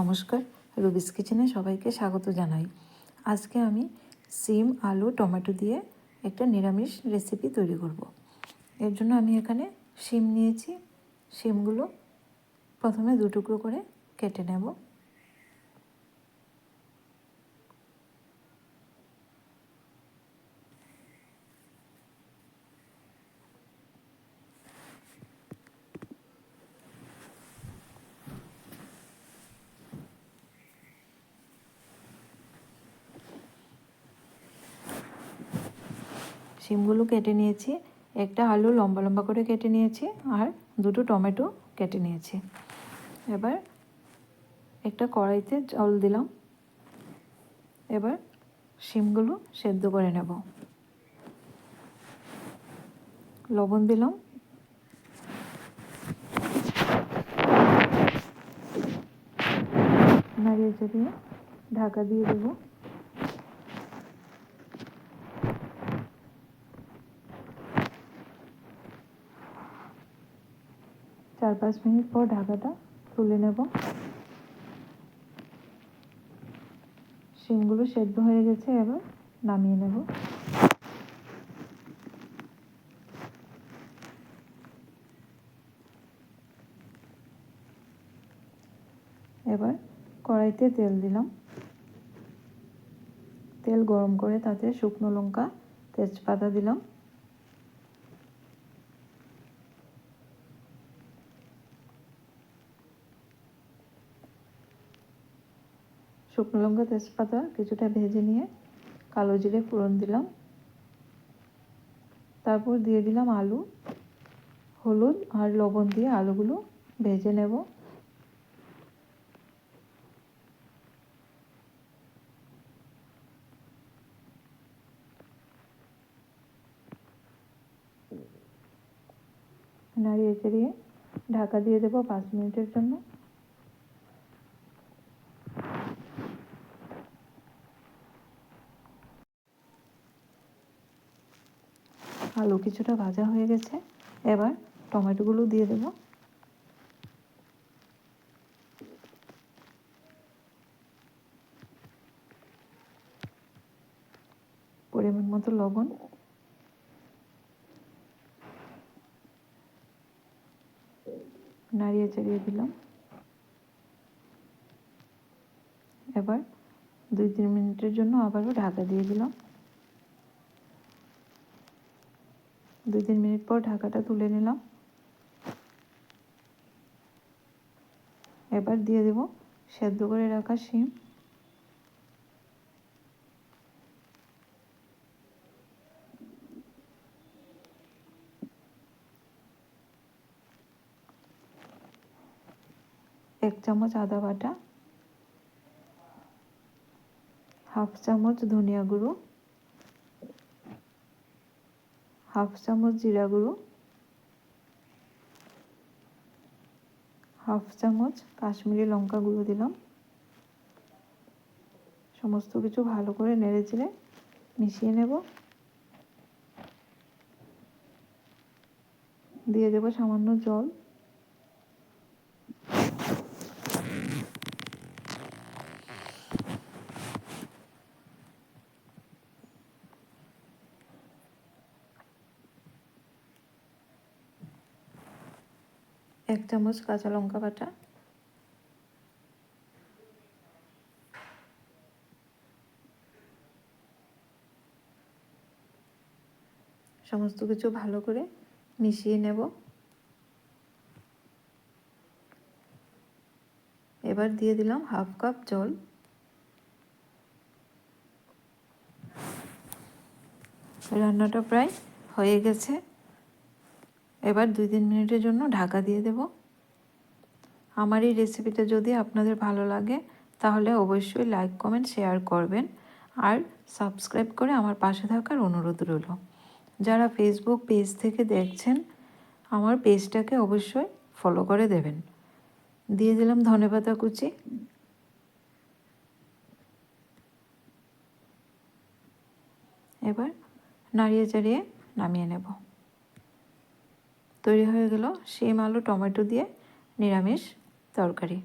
নমস্কার, রুবিস কিচেনে সবাইকে স্বাগত জানাই। আজকে আমি সিম, আলু, টমেটো দিয়ে একটা নিরামিষ রেসিপি তৈরি করব। এর জন্য আমি এখানে সিম নিয়েছি। সিমগুলো প্রথমে দু টুকরো করে কেটে নেব। শিমগুলো কেটে নিয়েছি। একটা আলু লম্বা লম্বা করে কেটে নিয়েছি আর দুটো টমেটো কেটে নিয়েছি। এবার একটা কড়াইতে জল দিলাম। এবার শিমগুলো সেদ্ধ করে নেব। লবণ দিলাম। নাড়িয়ে চাড়িয়ে ঢাকা দিয়ে দেবো। চার পাঁচ মিনিট পর ঢাকাটা তুলে নেব। শিমগুলো সেদ্ধ হয়ে গেছে, এবার নামিয়ে নেব। এবার কড়াইতে তেল দিলাম। তেল গরম করে তাতে শুকনো লঙ্কা, তেজপাতা দিলাম। শুকনো লঙ্কা তেজপাতা কিছুটা ভেজে নিয়ে কালো জিরে ফোড়ন দিলাম। তারপর দিয়ে দিলাম আলু, হলুদ আর লবণ দিয়ে আলুগুলো ভেজে নেব। নাড়িয়ে চেড়িয়ে ঢাকা দিয়ে দেবো পাঁচ মিনিটের জন্য। আলু কিছুটা ভাজা হয়ে গেছে। এবার টমেটোগুলো দিয়ে দেব। পরিমাণ মতো লবণ। নাড়িয়ে চাড়িয়ে দিলাম। এবার দুই তিন মিনিটের জন্য আবারও ঢাকা দিয়ে দিলাম। দুই তিন মিনিট পর ঢাকাটা তুলে নিলাম। এবার দিয়ে দেব সেদ্ধ করে রাখা শিম। এক চামচ আদা বাটা, হাফ চামচ ধনিয়া গুঁড়ো হাফ চামচ জিরা গুঁড়ো, হাফ চামচ কাশ্মীরি লঙ্কা গুঁড়ো দিলাম। সমস্ত কিছু ভালো করে নেড়ে চেড়ে মিশিয়ে নেব। দিয়ে দেবো সামান্য জল। এক চামচ কাঁচা লঙ্কা বাটা। সমস্ত কিছু ভালো করে মিশিয়ে নেব। এবার দিয়ে দিলাম হাফ কাপ জল। রান্নাটা প্রায় হয়ে গেছে। এবার দুই তিন মিনিটের জন্য ঢাকা দিয়ে দেব। আমার এই রেসিপিটা যদি আপনাদের ভালো লাগে, তাহলে অবশ্যই লাইক কমেন্ট শেয়ার করবেন আর সাবস্ক্রাইব করে আমার পাশে থাকার অনুরোধ রইল। যারা ফেসবুক পেজ থেকে দেখছেন, আমার পেজটাকে অবশ্যই ফলো করে দেবেন। দিয়ে দিলাম ধনেপাতা কুচি। এবার নাড়িয়ে চাড়িয়ে নামিয়ে নেব। তৈরি হয়ে গেল সেম আলু টমেটো দিয়ে নিরামিষ তরকারি।